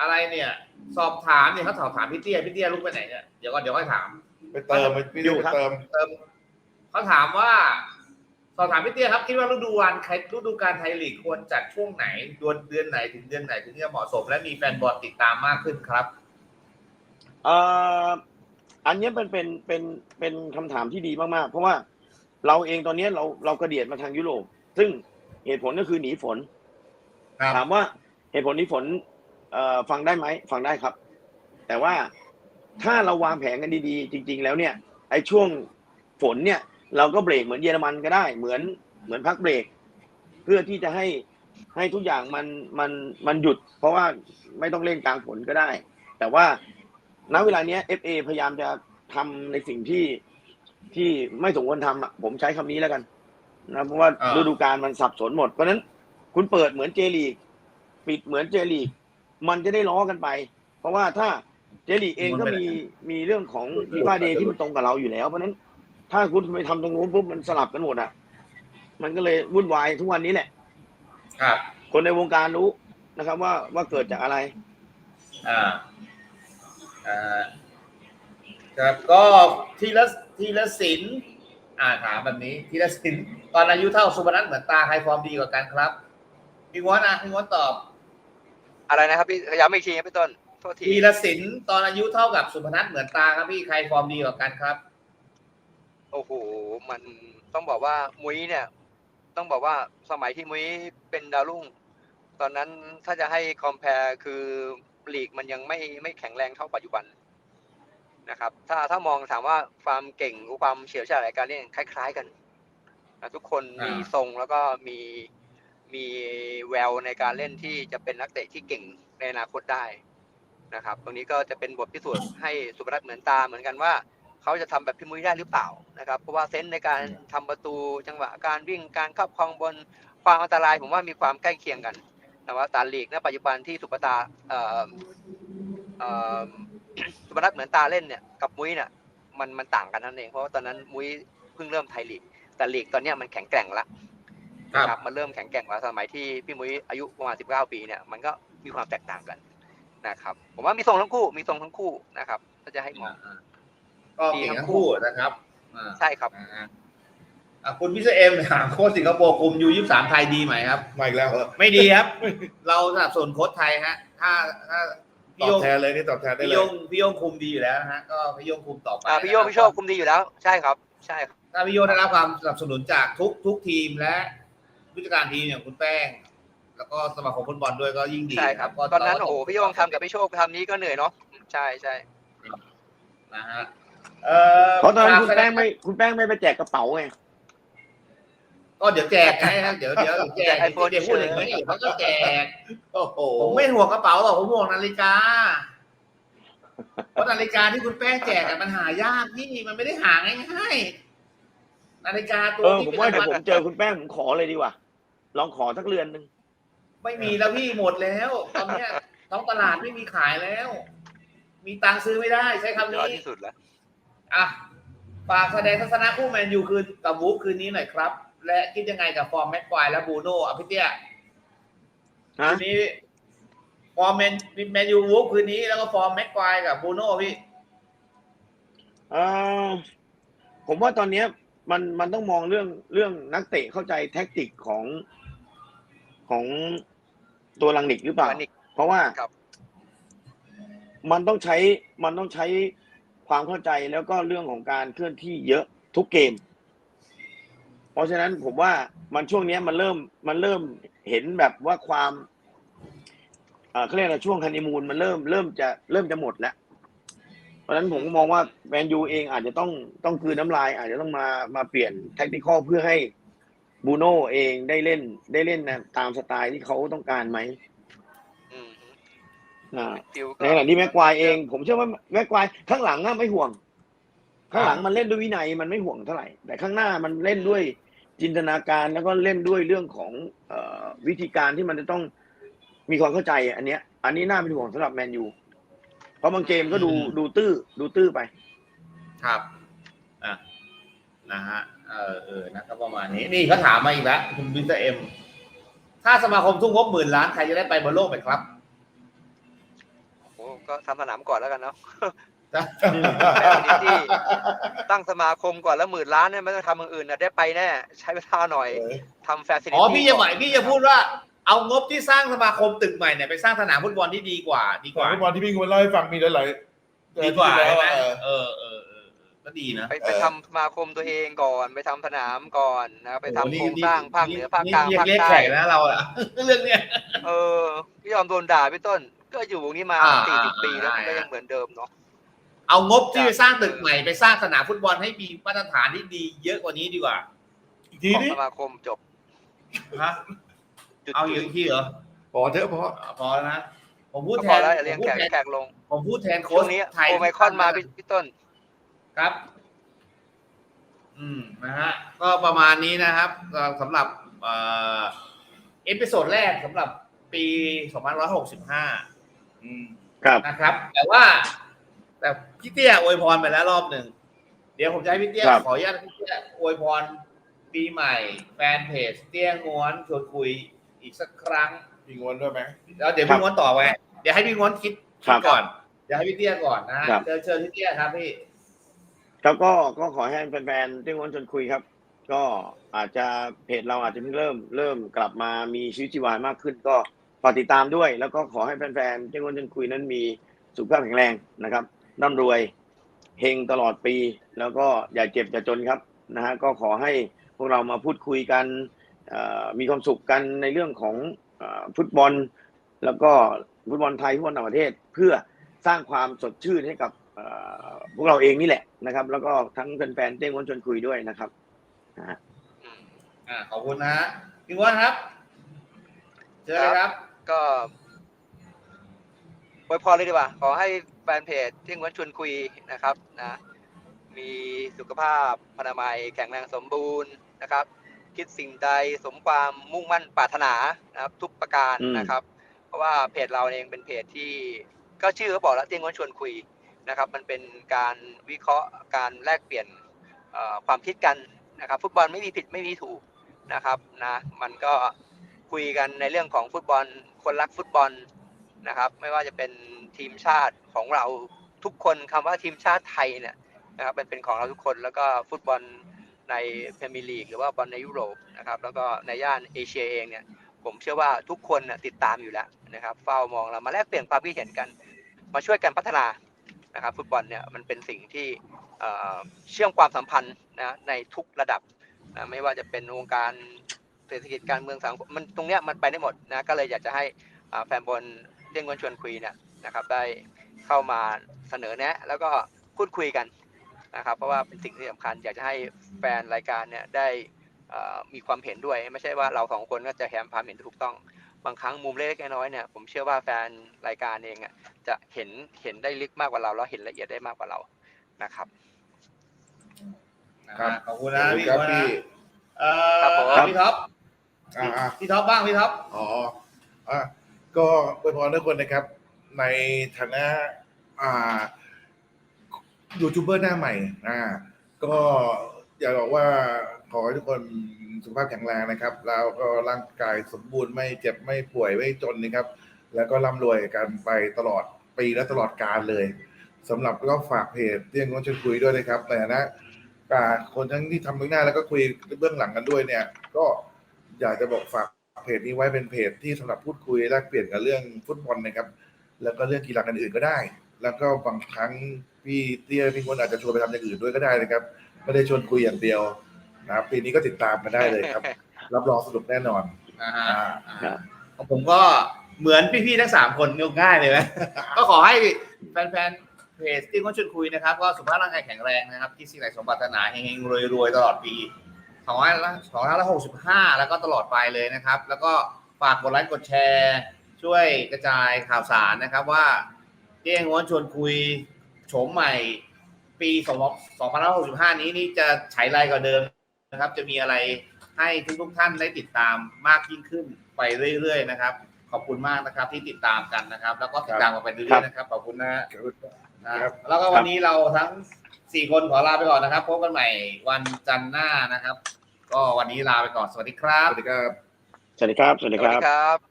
อะไรเนี่ย สอบถามเนี่ยเขาสอบถามพี่เตี้ยพี่เตี้ยลุกไปไหนเนี่ยเดี๋ยวก่อนเดี๋ยวค่อยถาม ไปเติมไปพี่อยู่ไปครับเติมเติมเขาถามว่าสอบถามพี่เตี้ยครับคิดว่าฤดูวันใครฤดูการไทยลีกควรจัดช่วงไหนเดือนเดือนไหนถึงเดือนไหนถึงจะเหมาะสม และมีแฟนบอลติดตามมากขึ้นครับเอ่ออันเนี้ยเป็นเป็นเป็นเป็นคำถามที่ดีมากๆ เพราะว่าเราเองตอนเนี้ยเราเรากระเดียดมาทางยุโรป ซึ่งเหตุผลก็คือหนีฝนครับถามว่าเหตุผลหนีฝน เอ่อฟังได้ไหมฟังได้ครับ แต่ว่าถ้าเราวางแผนกันดีๆ จริง ๆ แล้วเนี่ยไอ้ช่วงฝนเนี่ย เราก็เบรกเหมือนเยอรมันก็ได้ เหมือนเหมือนพักเบรก เพื่อที่จะให้ให้ทุกอย่างมันมันมันหยุด เพราะว่าไม่ต้องเล่นกลางฝนก็ได้ แต่ว่าณเวลาเนี้ย FA พยายามจะทำในสิ่งที่ที่ไม่สมควรทำอะผมใช้คำนี้แล้วกันนะเพราะว่าอ่าฤดูกาลมันสับสนหมดเพราะฉะนั้นคุณเปิดเหมือนเจลีก ปิดเหมือนเจลีก มันจะได้ล้อกันไป เพราะว่าถ้าเจลีกเองก็มีมีเรื่องของฟีฟ่าเดย์ที่มันตรงกับเราอยู่แล้ว เพราะฉะนั้น ถ้าคุณไปทำตรงนู้นปุ๊บมันสลับกันหมดอะ มันก็เลยวุ่นวายทุกวันนี้แหละครับคนในวงการรู้นะครับ ว่าว่าเกิดจากอะไร อ่าอ่าครับก็ทีละทีละสินอ่าถามแบบนี้ทีละสินตอนอายุเท่าสุพนัทเหมือนตาใครฟอร์มดีกว่ากันครับพี่ง้วนนะพี่ง้วนตอบ อะไรนะครับพี่ย้ำอีกทีครับพี่ต้นโทษทีทีละสินตอนอายุเท่ากับสุพนัทเหมือนตาครับพี่ใครฟอร์มดีกว่ากันครับ โอ้โหมันต้องบอกว่ามุ้ยเนี่ย ต้องบอกว่าสมัยที่มุ้ยเป็นดาวรุ่ง ตอนนั้นถ้าจะให้คอมเพลคือลีกมันยังไม่ไม่แข็งแรงเท่าปัจจุบันนะครับ ถ้าถ้ามองถามว่าความเก่งความเฉียวฉลาดในการเล่นคล้าย ๆ กันนะทุกคนมีอ่าทรงแล้วก็มี มีแววในการเล่นที่จะเป็นนักเตะที่เก่งในอนาคตได้นะครับ ตรงนี้ก็จะเป็นบทพิสูจน์ให้สุพนัทเหมือนตาเหมือนกันว่าเขาจะทำแบบพี่มุ้ยได้หรือเปล่านะครับ เพราะว่าเซนส์ในการทำประตูจังหวะการวิ่งการครอบครองบนความอันตรายผมว่ามีความใกล้เคียงกันแต่ว่าตาลีกณปัจจุบันที่สุปตาเอ่อเอ่อสุพนัทเหมือนตาเล่นเนี่ยกับมุ้ยเนี่ยมันมันต่างกันนั่นเองเพราะว่าตอนนั้นมุ้ยเพิ่งเริ่มไทยลีกแต่ลีกตอนนี้มันแข็งแกร่งละ นะครับมันเริ่มแข็งแกร่งแล้วสมัยที่พี่มุ้ยอายุประมาณ 19 ปีเนี่ยมันก็มีความแตกต่างกันนะครับ ผมว่ามีทรงทั้งคู่มีทรงทั้งคู่นะครับ ถ้าจะให้มองก็เก่งทั้งคู่นะครับอ่าใช่ครับอ่าอะคุณพิเศษเอ็มถามโค้ชสิงคโปร์คุมยูยี่สามไทยดีไหมครับมาอีกแล้วเหรอไม่ดีครับ เราสนับสนุนโค้ชไทยฮะ ถ้าถ้าตพี่อโยบงแทนเลยนี่ตอบแทนได้พี่เลโยยงพี่โยงคุมดีอยู่แล้วนะฮะก็พี่โยงคุมต่อไปอ่าพี่โยนะครับพี่โชคคุมดีอยู่แล้ว ใช่ครับ ใช่ครับถ้าพี่โยงได้รับความสนับสนุนจากทุกทุกทีมและ ผู้จัดการทีมอย่างคุณแป้ง แล้วก็สมาคมฟุตบอลด้วยก็ยิ่งดีใช่ครับก็ตอนนั้นเราโอ้โหพี่โยงทำกับพี่โชคทำนี้ก็เหนื่อยเนาะใช่ใช่นะฮะเอ่อเพราะตอนนั้นคุณฝากแป้งไม่คุณแป้งไม่ไปแจกกระเป๋าไงก็เดี๋ยวแจกไงครับเดี๋ยวเดี๋ยวเดี๋ยวแจกไอโฟนเดี๋ยวพูดอย่างนี้เขาก็แจกโอ้โหผมไม่ห่วงกระเป๋าหรอกผมห่วงนาฬิกาเพราะนาฬิกาที่คุณแป้งแจกอะมันหายากนี่มันไม่ได้หาง่ายๆ นาฬิกาตัวเออที่ผมเป็นว่าเดี๋ยวรผงวัมลเจอคุณแป้งผมขอเลยดีกว่า ลองขอสักเรือนหนึ่งไม่มีแล้วพี่หมดแล้ว ตอนเนี้ยท้องตลาดไม่มีขายแล้ว มีตังค์ซื้อไม่ได้ใช้คำยอดนี้ที่สุดแล้วอะฝากแสดงทัศนะคู่แมนยูคืนกับวูฟคืนนี้หน่อยครับ และคิดยังไงกับฟอร์มแม็กควายและบูโน่อะพี่เตี้ยฮะคืนนี้ฟอร์มแมนแมนยูวูฟคืนนี้แล้วก็ฟอร์มแม็กควายกับบูโน่พี่เออผมว่าตอนเนี้ย มันมันต้องมองเรื่องเรื่องนักเตะเข้าใจแท็กติกของของตัวลังนิกหรือเปล่าลังนิกเพราะว่าครับมันต้องใช้มันต้องใช้ความเข้าใจแล้วก็เรื่องของการเคลื่อนที่เยอะทุกเกม เพราะฉะนั้นผมว่ามันช่วงเนี้ยมันเริ่มมันเริ่มเห็นแบบว่าความเอ่อเขาเรียกอะไรช่วงฮันนีมูนมันเริ่มเริ่มจะเริ่มจะหมดแล้วเพ ราะฉะนั้นผมก็มองว่าแมนยูเองอาจจะต้องต้องคืนน้ำลาย อาจจะต้องมามาเปลี่ยนแท็กติคอลเพื่อให้บูโน่เองได้เล่นได้เล่นนะตามสไตล์ที่เขาต้องการไหมอืมอ่าฟิลก็ในขณะที่แม็กควายเอง ผมเชื่อว่าแม็กควายข้างหลังอะไม่ห่วง ข้างหลังมันเล่นด้วยวินัยมันไม่ห่วงเท่าไหร่ แต่ข้างหน้ามันเล่นด้วยจินตนาการแล้วก็เล่นด้วยเรื่องของเอ่อวิธีการที่มันจะต้องมีความเข้าใจอะอันเนี้ย อันนี้น่าเป็นห่วงสำหรับแมนยู เพราะบางเกมก็ดูอืมดูตื้อดูตื้อไป ครับอะนะฮะเออเออนะครับประมาณนี้นี่เขาถามมาอีกแล้วคุณวินเตอร์เอ็ม ถ้าสมาคมทุ่งงบหมื่นล้านใครจะได้ไปบอลโลกไหมครับก็ทำสนามก่อนแล้วกันเนาะแฟนซิตี้ตั้งสมาคมก่อนแล้วหมื่นล้านเนี่ยไม่ต้องทำอย่างอื่นนะได้ไปแน่ ใช้เวลาหน่อยทำแฟซิลิตี้อ๋อพี่จะหมายพี่จะพูดว่า เอางบที่สร้างสมาคมตึกใหม่เนี่ยไปสร้างสนามฟุตบอลที่ดีกว่า ดีกก่อนว่า ฟุตบอลที่พี่งวนเล่าให้ฟังมีหลายๆดีกว่าแล้ใช่วไหมเออเออเออเออก็ดีนะไปไปทำสมาคมตัวเองก่อนไปทำสนามก่อนนะไปทำโอ้โครงสร้างภาคเหนือภาคนี่กลางเรียภาคเรียกใต้แขกนะเราอะเรื่องเนี้ยเออพี่ยอมโดนด่าพี่ต้น ก็อยู่วงนี้มาอ่าสี่สิบปีแล้วได้มันก็ยังเหมือนเดิมเนาะเอางบที่ไปสร้างตึกใหม่ไปสร้างสนามฟุตบอลให้มีมาตรฐานที่ดีเยอะกว่านี้ดีกว่าอีกทีของนี้สมาคมจบฮะ จุดเอาอย่างที่เหรอพอเถอะพออ่าพอแล้วนะผมพูดก็แทพอนแล้วอย่าผเลี้ยมงพูดแขกแทนแขกลง ผมพูดแทนโค้ช่วชงนี้ไทยโอไมครอนมาพี่พี่ต้นครับ อืมนะฮะก็ประมาณนี้นะครับก็สำหรับเอ่อเอพิโซดแรกสำหรับปี2565อืมครับนะครับ แต่ว่า แต่พี่เตี้ยอวยพรไปแล้วรอบหนึ่งเดี๋ยวผมจะให้พี่เตี้ยครับขออนุญาตให้พี่เตี้ยอวยพรปีใหม่ แฟนเพจเตี้ยงวนชวนคุย อีกสักครั้ง พี่งวนด้วยไหม แล้วเดี๋ยวพี่งวนต่อไปเดี๋ยวให้พี่งวนคิดครัคิดบก่อนเดี๋ยวให้พี่เตี้ยก่อนนะฮะครับ เชิญเชิญพี่เตี้ยครับพี่ครับก็ก็ขอให้แฟนๆที่งวนชวนคุยครับ ก็อาจจะเพจเราอาจจะเพิ่งเริ่มเริ่มกลับมามีชีวิตชีวามากขึ้น ก็ฝากติดตามด้วย แล้วก็ขอให้แฟนๆที่งวนชวนคุยนั้นมีสุขภาพแข็งแรงนะครับร่ำรวยเฮงตลอดปี แล้วก็อย่าเจ็บอย่าจนครับนะฮะก็ขอให้พวกเรามาพูดคุยกันเอ่อ มีความสุขกันในเรื่องของเอ่อฟุตบอล แล้วก็ฟุตบอลไทยฟุตบอลต่างประเทศ เพื่อสร้างความสดชื่นให้กับเอ่อพวกเราเองนี่แหละนะครับ แล้วก็ทั้งแฟนๆเต้งวนชวนคุยด้วยนะครับอืมอ่าขอบคุณนะฮะพี่งวนครับเชิญเลยครับ ก็อวยพรเลยดีกว่า ขอให้แฟนเพจที่งวนชวนคุยนะครับนะ มีสุขภาพพนามัยแข็งแรงสมบูรณ์นะครับ คิดสิ่งใดสมความมุ่งมั่นปรารถนานะครับ ทุกประการอืมนะครับ เพราะว่าเพจเราเองเป็นเพจที่ก็ชื่อเขาบอกแล้วเตียงวนชวนคุยนะครับ มันเป็นการวิเคราะห์การแลกเปลี่ยนเอ่อความคิดกันนะครับ ฟุตบอลไม่มีผิดไม่มีถูกนะครับนะมันก็คุยกันในเรื่องของฟุตบอลคนรักฟุตบอลนะครับ ไม่ว่าจะเป็นทีมชาติของเราทุกคนคำว่าทีมชาติไทยเนี่ยนะครับเป็นเป็นของเราทุกคนแล้วก็ฟุตบอล ในพรีเมียร์ลีกหรือว่าบอลในยุโรปนะครับแล้วก็ในย่านเอเชียเองเนี่ยผมเชื่อว่าทุกคนติดตามอยู่แล้วนะครับเฝ้ามองเรามาแลกเปลี่ยนความคิดเห็นกัน มาช่วยกันพัฒนานะครับฟุตบอลเนี่ยมันเป็นสิ่งที่เเชื่อมความสัมพันธ์นะในทุกระดับนะไม่ว่าจะเป็นวงการเศรษฐกิจการเมืองสังคมมันตรงเนี้ยมันไปได้หมดนะก็เลยอยากจะให้แฟนบอลเรื่องวนชวนคุยเนี่ยนะครับได้เข้ามาเสนอแนะ แล้วก็พูดคุยกัน นะครับ เพราะว่าเป็นสิ่งที่สำคัญอยากจะให้แฟนรายการเนี่ยได้เอ่อมีความเห็นด้วย ไม่ใช่ว่าเราสองคนก็จะแฮมความเห็นที่ถูกต้อง บางครั้งมุมเล็กๆน้อยๆเนี่ยผมเชื่อว่าแฟนรายการเองอะจะเห็นเห็นได้ลึกมากกว่าเราแล้วเห็นละเอียดได้มากกว่าเรานะครับครับขอบคุณนะพี่ครับงวนพี่นะเอ่ครับผมอพี่ท็อปอ่าอ่าพี่ท็อปบ้างพี่ท็อปอ๋ออะก็อวยพรทุกคนนะครับ ในฐานะอ่า ยูทูบเบอร์หน้าใหม่อ่าก็อยากบอกว่าขอให้ทุกคนสุขภาพแข็งแรงนะครับ แล้วก็ร่างกายสมบูรณ์ไม่เจ็บไม่ป่วยไม่จนนะครับ แล้วก็ร่ำรวยกันไปตลอดปีและตลอดกาลเลยสำหรับก็ฝากเพจเรื่องงชวนคุยด้วยนะครับในฐานะคนทั้งที่ทำเบื้องหน้าแล้วก็คุยเบื้องหลังกันด้วยเนี่ย ก็อยากจะบอกฝากเพจนี้ไว้เป็นเพจที่สำหรับพูดคุยแลกเปลี่ยนกันเรื่องฟุตบอลนะครับ แล้วก็เรื่องกีฬาอื่นๆก็ได้ แล้วก็บางครั้งพี่เตี้ยพี่คนอาจจะชวนไปทำอย่างอื่นด้วยก็ได้นะครับ ไม่ได้ชวนคุยอย่างเดียวนะครับปีนี้ก็ติดตามกันได้เลยครับ รับรองสนุกแน่นอนอ่าฮะอ่าอ่าของผมก็เหมือนพี่ๆทั้งสามคนง่ายเลยไหม ก็ขอให้แฟนๆเพจที่เขาชวนคุยนะครับ ก็สุขภาพร่างกายแข็งแรงนะครับ ที่สิ่งใดสมปรารถนาเฮงๆรวยๆตลอดปีสองพันสองพันหกสิบห้าแล้วก็ตลอดไปเลยนะครับ แล้วก็ฝากกดไลค์กดแชร์ ช่วยกระจายข่าวสารนะครับว่า เตี้ยงวนชวนคุยโฉมใหม่ ปี2 2565 นี้นี่จะฉายไรกว่าเดิมนะครับ จะมีอะไรให้ทุกๆท่านได้ติดตามมากยิ่งขึ้นไปเรื่อยๆนะครับ ขอบคุณมากนะครับที่ติดตามกันนะครับ แล้วก็ติดตามกันไปเรื่อยๆนะครับขอบคุณนะฮะนะครับแล้วก็วันนี้เราทั้งสี่คนขอลาไปก่อนนะครับพบกันใหม่วันจันทร์หน้านะครับ ก็วันนี้ลาไปก่อนสวัสดีครัสบวัสดีครับ สวัสดีครับ สวัสสดีควัสรัดีบครับ